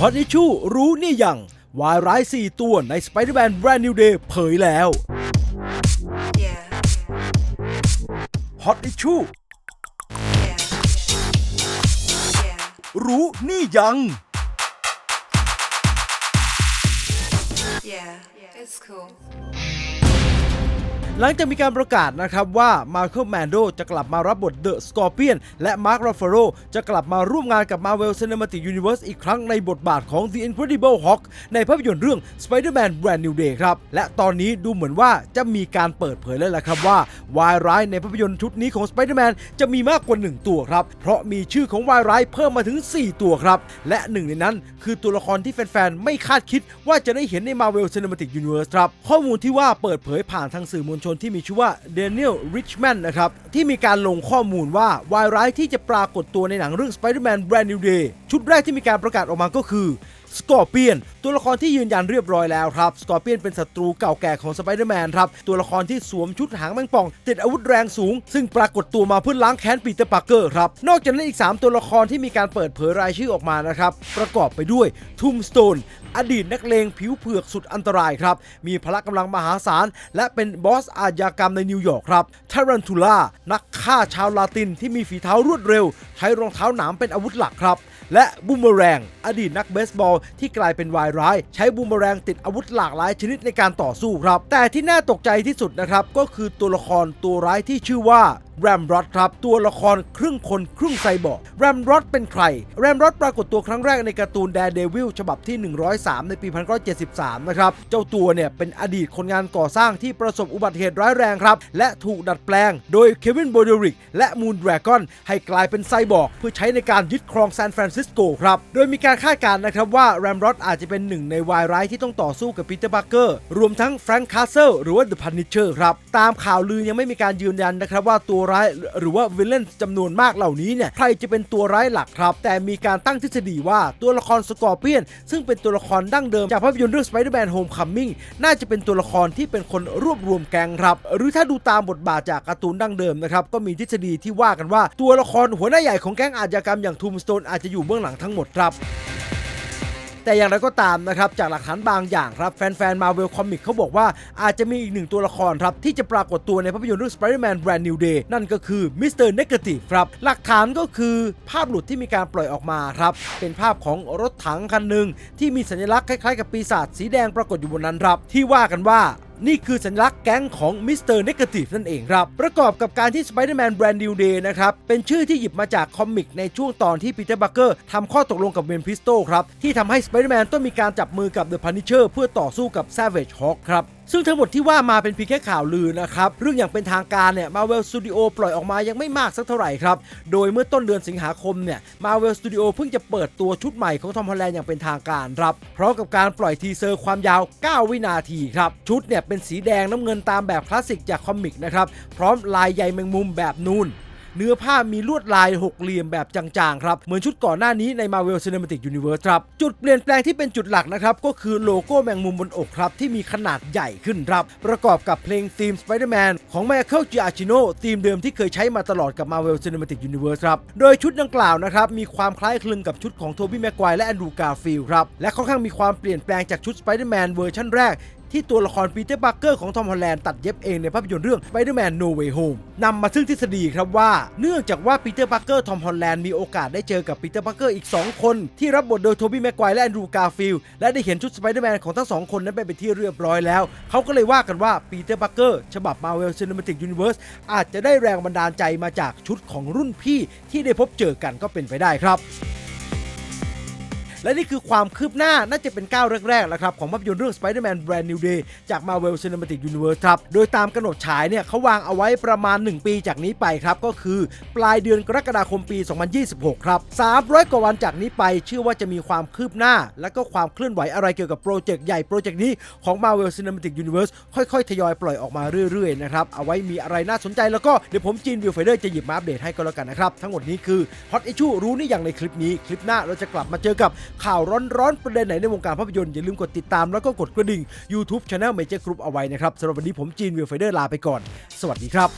ฮอตอิชูรู้นี่ยังวายร้าย 4 ตัวใน Spider-Man Brand New Day เผยแล้ว Yeah, ฮอตอิชู yeah, yeah, รู้นี่ยัง yeah. It's cool. หลังจากมีการประกาศนะครับว่ามาเคิลแมนโดจะกลับมารับบทเดอะสกอร์เปียนและมาร์คร f ฟโรจะกลับมาร่วมงานกับ Marvel Cinematic Universe อีกครั้งในบทบาทของ The Incredible Hulk ในภาพยนตร์เรื่อง Spider-Man Brand New Day ครับ และตอนนี้ดูเหมือนว่าจะมีการเปิดเผยแล้วแหละครับว่าวายร้ายในภาพยนตร์ชุดนี้ของ Spider-Man จะมีมากกว่า 1 ตัวครับ เพราะมีชื่อของวายร้ายเพิ่มมาถึง 4 ตัวครับ และหนึ่งในนั้นคือตัวละครที่แฟนๆไม่คาดคิดว่าจะได้เห็นใน Marvel Cinematic Universe ครับข้อมูลที่ว่าเปิดเผยผ่านทางสื่อมวลชนที่มีชื่อว่าเดนิลริชแมนนะครับ ที่มีการลงข้อมูลว่าวายร้ายที่จะปรากฏตัวในหนังเรื่อง Spider-Man Brand New Day ชุดแรกที่มีการประกาศออกมาก็คือ สกอร์เปียน ตัวละครที่ยืนยันเรียบร้อยแล้วครับ สกอร์เปียนเป็นศัตรูเก่าแก่ของสไปเดอร์แมนครับ ตัวละครที่สวมชุดหางแมงป่อง ติดอาวุธแรงสูง ซึ่งปรากฏตัวมาเพื่อล้างแค้นปีเตอร์ปาร์เกอร์ครับ นอกจากนั้นอีก 3 ตัวละครที่มีการเปิดเผยรายชื่อออกมานะครับ ประกอบไปด้วยทูมสโตนอดีตนักเลงผิวเผือกสุดอันตรายครับ มีพละกำลังมหาศาล และเป็นบอสอาญากรรมในนิวยอร์กครับทารันทูล่านักฆ่าชาวลาตินที่มีฝีเท้ารวดเร็ว ใช้รองเท้าหนามเป็นอาวุธหลักครับ และบูมเมแรง อดีตนักเบสบอลที่กลายเป็นวายร้าย ใช้บูมเมแรงติดอาวุธหลากหลายชนิดในการต่อสู้ครับ แต่ที่น่าตกใจที่สุดนะครับ ก็คือตัวละครตัวร้ายที่ชื่อว่าแรมรอดครับตัวละครครึ่งคนครึ่งไซบอร์แรมรอดเป็นใคร แรมรอดปรากฏตัวครั้งแรกในการ์ตูนแดร์เดวิลฉบับที่ 103 ในปี 1973 นะครับ เจ้าตัวเนี่ยเป็นอดีตคนงานก่อสร้างที่ประสบอุบัติเหตุร้ายแรงครับ และถูกดัดแปลงโดยเควินโบเดริกและมูนดราก้อนให้กลายเป็นไซบอร์เพื่อใช้ในการยึดครองซานฟรานซิสโกครับ โดยมีการคาดการณ์นะครับว่าแรมรอดอาจจะเป็นหนึ่งในวายร้ายที่ต้องต่อสู้กับปีเตอร์บัคเกอร์รวมทั้งแฟรงค์คาสเซิลหรือว่าเดอะพันนิเชอร์ครับ ตามข่าวลือยังไม่มีการยืนยันนะครับว่าตัวร้ายหรือว่าวิลเลนจำนวนมากเหล่านี้เนี่ยใครจะเป็นตัวร้ายหลักครับ แต่มีการตั้งทฤษฎีว่าตัวละครสกอร์เปียน ซึ่งเป็นตัวละครดั้งเดิมจากภาพยนตร์เรื่อง Spider-Man Homecoming น่าจะเป็นตัวละครที่เป็นคนรวบรวมแก๊งครับ หรือถ้าดูตามบทบาทจากการ์ตูนดั้งเดิมนะครับก็มีทฤษฎีที่ว่ากันว่าตัวละครหัวหน้าใหญ่ของแก๊งอาชญากรรมอย่างทูมสโตนอาจจะอยู่เบื้องหลังทั้งหมดครับ แต่อย่างไรก็ตามนะครับจากหลักฐานบางอย่างครับแฟนๆ Marvel Comics เขาบอกว่าอาจจะมีอีกหนึ่งตัวละครครับ ที่จะปรากฏตัวในภาพยนตร์เรื่อง Spider-Man Brand New Day นั่นก็คือ Mr. Negative ครับ หลักฐานก็คือภาพหลุดที่มีการปล่อยออกมาครับ เป็นภาพของรถถังคันหนึ่งที่มีสัญลักษณ์คล้ายๆกับปีศาจสีแดงปรากฏอยู่บนนั้นครับที่ว่ากันว่า นี่คือสัญลักษณ์แก๊งของมิสเตอร์เนกาทีฟนั่นเองครับ ประกอบกับการที่ Spider-Man Brand New Day นะครับ เป็นชื่อที่หยิบมาจากคอมิกในช่วงตอนที่ปีเตอร์บัคเกอร์ทำข้อตกลงกับเวนพิสโตครับ ที่ทำให้สไปเดอร์แมนต้องมีการจับมือกับเดอะพันนิเชอร์เพื่อต่อสู้กับ Savage Hawk ครับซึ่งทั้งหมดที่ว่ามาเป็นเพียงแค่ข่าวลือนะครับ เรื่องอย่างเป็นทางการเนี่ย Marvel Studio ปล่อยออกมายังไม่มากสักเท่าไหร่ครับ โดยเมื่อต้นเดือนสิงหาคมเนี่ย Marvel Studio เพิ่งจะเปิดตัวชุดใหม่ของทอมฮอลแลนด์อย่างเป็นทางการครับพร้อมกับการปล่อยทีเซอร์ความยาว 9 วินาทีครับ ชุดเนี่ยเป็นสีแดงน้ำเงินตามแบบคลาสสิกจากคอมิกนะครับพร้อมลายใยแมงมุมแบบนูน เนื้อผ้ามีลวดลายหกเหลี่ยมแบบจางๆครับ เหมือนชุดก่อนหน้านี้ใน Marvel Cinematic Universe ครับ จุดเปลี่ยนแปลงที่เป็นจุดหลักนะครับ ก็คือโลโก้แมงมุมบนอกครับ ที่มีขนาดใหญ่ขึ้นครับ ประกอบกับเพลงธีม Spider-Man ของ Michael Giacchino ธีมเดิมที่เคยใช้มาตลอดกับ Marvel Cinematic Universe ครับ โดยชุดดังกล่าวนะครับ มีความคล้ายคลึงกับชุดของโทบี้แม็กไกวและแอนดรูการ์ฟิลด์ครับ และค่อนข้างมีความเปลี่ยนแปลงจากชุด Spider-Man เวอร์ชันแรก ที่ตัวละครปีเตอร์บัคเกอร์ของทอมฮอลแลนด์ตัดเย็บเองในภาพยนตร์เรื่อง Spider-Man No Way Home นำมาซึ่งทฤษฎีครับว่า เนื่องจากว่าปีเตอร์บัคเกอร์ทอมฮอลแลนด์มีโอกาสได้เจอกับปีเตอร์บัคเกอร์อีก 2 คน ที่รับบทโดยโทบี้แม็กไกวร์และแอนดรูกาฟิลและได้เห็นชุดสไปเดอร์แมนของทั้งสองคนนั้นไปเป็นที่เรียบร้อยแล้ว เขาก็เลยว่ากันว่าปีเตอร์บัคเกอร์ฉบับ Marvel Cinematic Universe อาจจะได้แรงบันดาลใจมาจากชุดของรุ่นพี่ที่ได้พบเจอกันก็เป็นไปได้ครับ และนี่คือความคืบหน้าน่าจะเป็นก้าวแรกๆแล้วครับของภาพยนตร์เรื่อง Spider-Man Brand New Day จาก Marvel Cinematic Universe ครับ โดยตามกำหนดฉายเนี่ยเขาวางเอาไว้ประมาณ 1 ปีจากนี้ไปครับ ก็คือปลายเดือนกรกฎาคมปี 2026 ครับ 300 กว่าวันจากนี้ไปเชื่อว่าจะมีความคืบหน้า และก็ความเคลื่อนไหวอะไรเกี่ยวกับโปรเจกต์ใหญ่โปรเจกต์นี้ของ Marvel Cinematic Universe ค่อยๆ ทยอยปล่อยออกมาเรื่อยๆนะครับเอาไว้มีอะไรน่าสนใจแล้วก็เดี๋ยวผมจีนวิวไฟเดอร์จะหยิบมาอัปเดตให้ก็แล้วกันนะครับทั้งหมดนี้คือ Hot Issue รู้นี่อย่างในคลิปนี้คลิปหน้าเราจะกลับมาเจอกับข่าวร้อนๆประเด็นไหนในวงการภาพยนตร์อย่าลืมกดติดตามแล้วก็กดกระดิ่ง YouTube Channel Major Group เอาไว้นะครับสำหรับวันนี้ผมจีนวิวไฟเดอร์ลาไปก่อน สวัสดีครับ